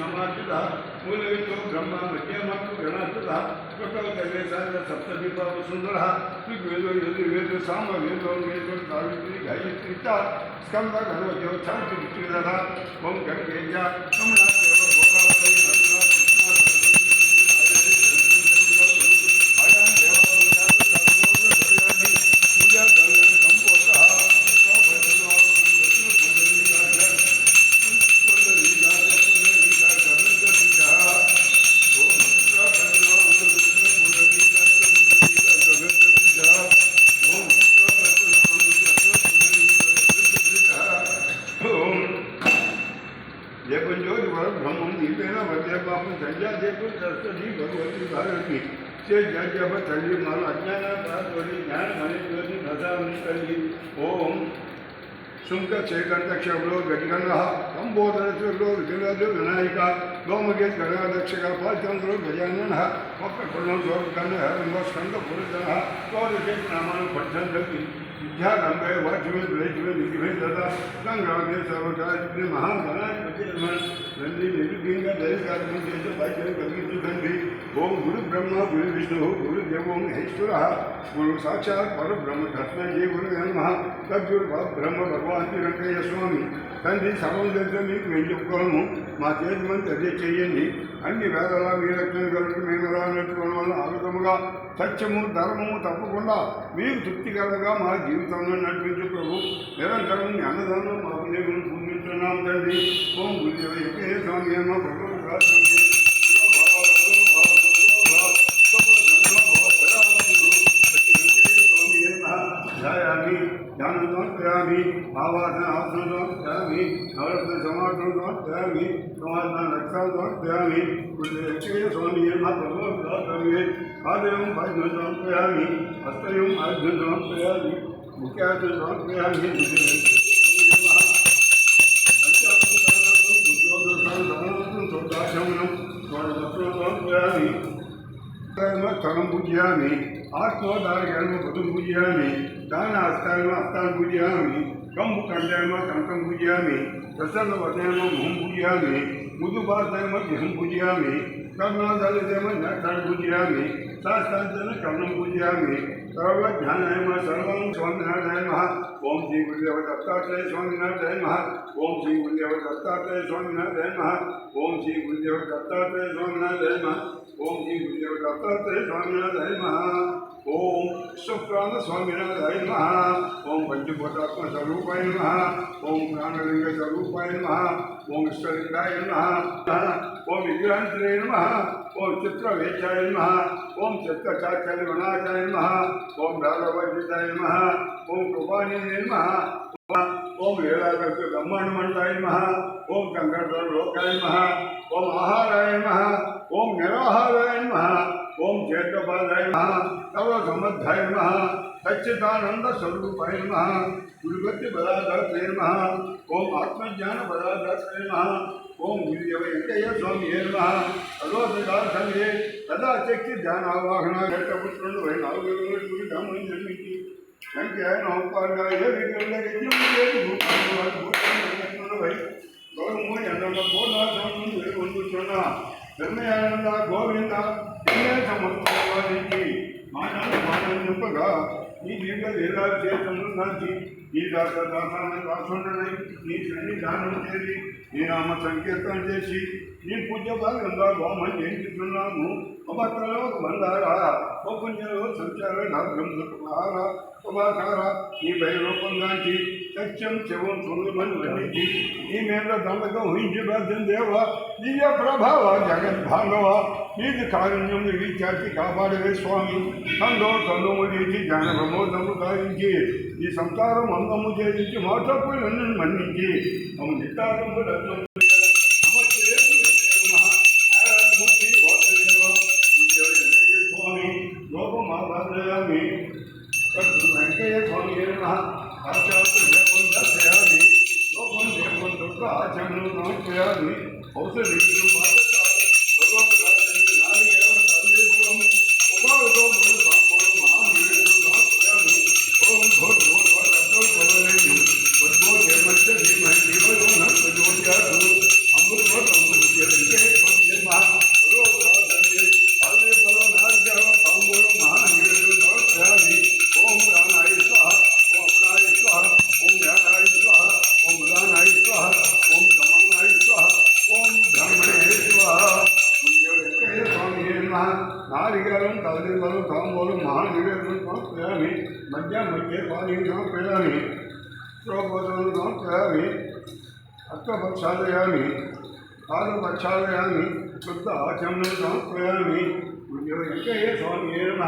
समासिता मूलवित्वं ब्रह्ममज्ञमत्तु गणस्तुतः कृतवदेशाय सप्तदीपः सुन्दरः ऋग्वेदो यदि वेदो साम वेदो वेदो गायत्री गायत्री च स्कन्दघनोद्योच्छान्ति विक्रीदः ॐ गङ्गेज्या कमलादेव भोगावली देखो सरस्वती भगवती भारती से जय जप चली माल अज्ञान पारी ज्ञान मणि ज्योति नदा निकली ओम शुंक क्षबलो गजगण संबोधन विनायक गोमगे गणाध्यक्षक पाचंद्रो गजानन कुलं स्वर्गन हरिम स्कंद विद्यारंभे वाचमे द्वैतमेदिभिर्ददा विष्णु सर्वकार्यक्रमे महागणाधिपतिर्मन्दी निरुद्धिङ्गदयकार्येषु वाच्यगतिसुगन्धि ॐ गुरुब्रह्मा गुरुविष्णुः गुरुदेवो महेश्वरः गुरु साक्षात् परब्रह्म तस्मै ये गुरुवे नमः तद्गुरुब्रह्म भगवान् మా చేతి అదే చేయండి అన్ని వేదలా మీ రక్షణ కలిసి మేము ఎలా నేర్చుకోవడం వల్ల ఆగతముగా సత్యము ధర్మము తప్పకుండా మీరు తృప్తికరంగా మా జీవితంలో నడిపించు ప్రభు నిరంతరం మీ అన్నదానం మా దేవుని పూజించున్నాం తండ్రి ఓం గురుదేవ స్వామి ప్రభు ధ్యానం ఆవాసన ఆసనం ભારતને સમાધાન દોર દયાવી સમાજના રક્ષા દોર દયાવી ગુરુદેવ સ્વામીએ ભગવાન કરીએ આદયમ ભાજન દોર દયાવી હસ્તયમ ભાજન દોર દયાવી મુખ્યા દોર દયાવી સ્થળમ પૂજ્યામી આત્મધારકર્મ બધું પૂજ્યામી દાન આસ્થાનમાં આસ્થાન પૂજ્યામી કંભ કલ્યાણમાં કંકમ પૂજ્યામી ससन वचन हम पूजा में मुझु बात हम पूजा में करना दल देव न कर पूजा में सासन कर्म पूजा में सर्व ध्यान है मैं सर्व स्वामी महा। ओम श्री गुरुदेव दत्ता स्वामीनाथ स्वामी महा। ओम श्री गुरुदेव दत्ता जय स्वामी महा। ओम श्री गुरुदेव दत्ता स्वामीनाथ स्वामी नय महा। ओम श्री गुरुदेव दत्ता जय स्वामी महा। ओम सुप्राण स्वामी नमः ओम पंचभूतात्म स्वरूपाय नमः ओम प्राणलिंग स्वरूपाय नमः ओम ईश्वरलिंगाय नमः ओम विग्रहंत्रे नमः ओम चित्रवेचाय नमः ओम चित्रचाचार्य वनाचाय नमः ओम राघवजिताय नमः ओम कृपानिधे नमः ओम वेलादत्त ब्रह्मांडमंडाय नमः ओम गंगाधर लोकाय नमः ओम आहाराय नमः ओम निराहाराय नमः ओम जैतपादाय नमः तव नमः सच्चिदानंद स्वरूप नमः गुरुगति बलाधरते ओम आत्मज्ञान बलाधरते ओम मूल्य वेंकटेय स्वामी नमः सर्वदार्थमे तदा चक्ति ध्यान आवाहन घटपुत्र नावगुरु गोविंद మాట్లాడి మాట్లాడి చెప్పగా నీ జీవితాలు ఎలా చేతను నాచి ఈ దాత దాసాన్ని రాసుండని నీ శ్రేణి దానం చేసి నీ నామ సంకీర్తనం చేసి నీ పూజ భాగంగా గోమని చేయించుతున్నాము ఉపత్రలో బందారా ఉపంజలో సంచార నాగం సుఖార ఉపాకార నీ భయ రూపంగా శివం సుందరమని వర్ణించి నీ మీద దండకం ఊహించి ప్రార్థన దేవ దివ్య ప్రభావ జగద్భాగవ నీది కారుణ్యం విచార్చి కాపాడవే స్వామి సందో సందము చేసి జ్ఞాన ప్రమోదము కారించి ఈ సంసారం అందము చేయించి మా తప్పులు నన్ను మన్నించి మమ్మ నిత్తారము రత్నం స్వామి లోపమాదామి వెంకయ్య స్వామి సాక్షాత్ లేకుండా ಔಷಧಿ తాంబూలు మహానివేదనం సమర్పయామి మధ్య మధ్య పానీయం సమర్పయామి శ్రోభోజనం సమర్పయామి అర్థపక్షాలయామి పాదపక్షాలయామి శుద్ధ ఆచమనం సమర్పయామి పూజ్య వెంకయ్య స్వామి నమ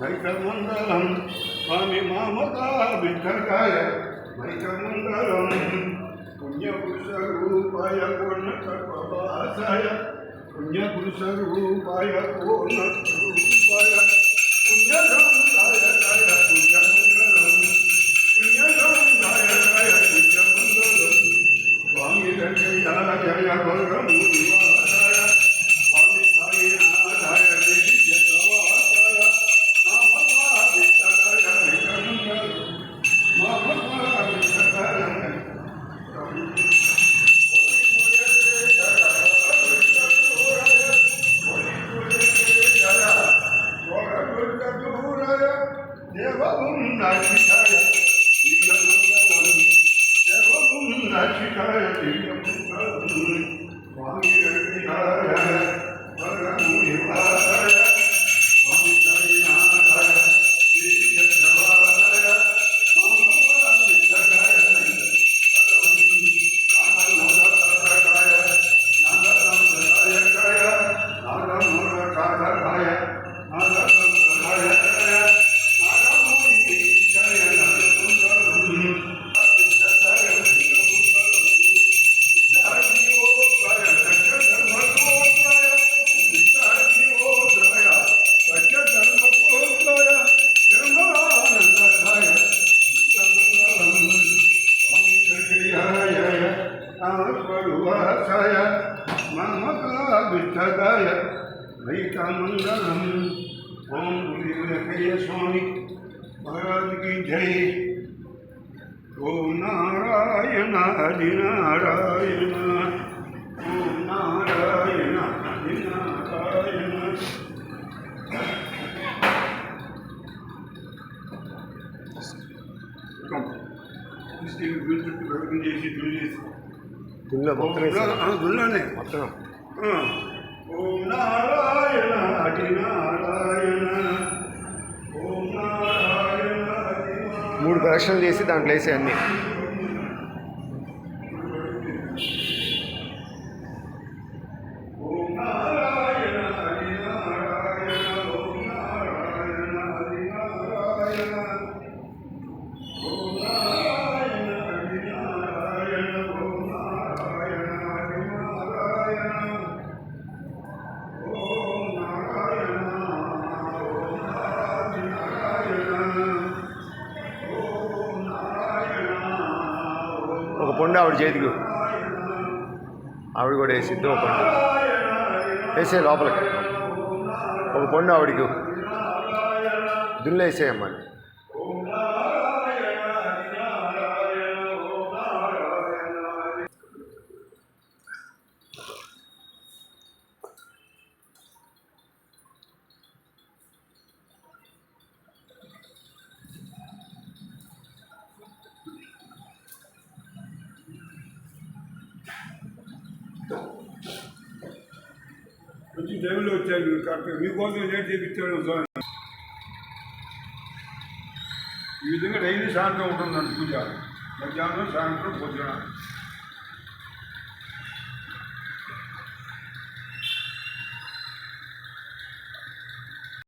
వైకమండలం స్వామి మామతా విఠలాయ వైకమండలం పుణ్యపురుషరూపాయ పూర్ణకల్పవాసాయ పుణ్యపురుషరూపాయ పూర్ణస్వరూపాయ పుణ్యరామాయ జయ పుణ్యమంగళం పుణ్యరామాయ జయ పుణ్యమంగళం స్వామి వెంకయ్య జయ గౌరవూరివాసాయ మహారాజుకి జై. ఓం నారాయణ హరి నారాయణ. ఓం నారాయణ హరి నారాయణ. ప్రకటన చేసి మొత్తం ఓం హరి నారాయణ మూడు ప్రదక్షిణలు చేసి దాంట్లో వేసే అన్ని పండు ఆవిడ చేతికి ఆవిడ కూడా వేసిద్దు ఒక పండు వేసే లోపలికి ఒక పండు ఆవిడకి దుల్లో వేసేయమ్మా మంచి వచ్చారు కరెక్ట్ మీకోసం లేట్ చేయించాడు ఈ విధంగా డైలీ సాయంత్రం ఉంటుందండి పూజ. మధ్యాహ్నం సాయంత్రం భోజనం.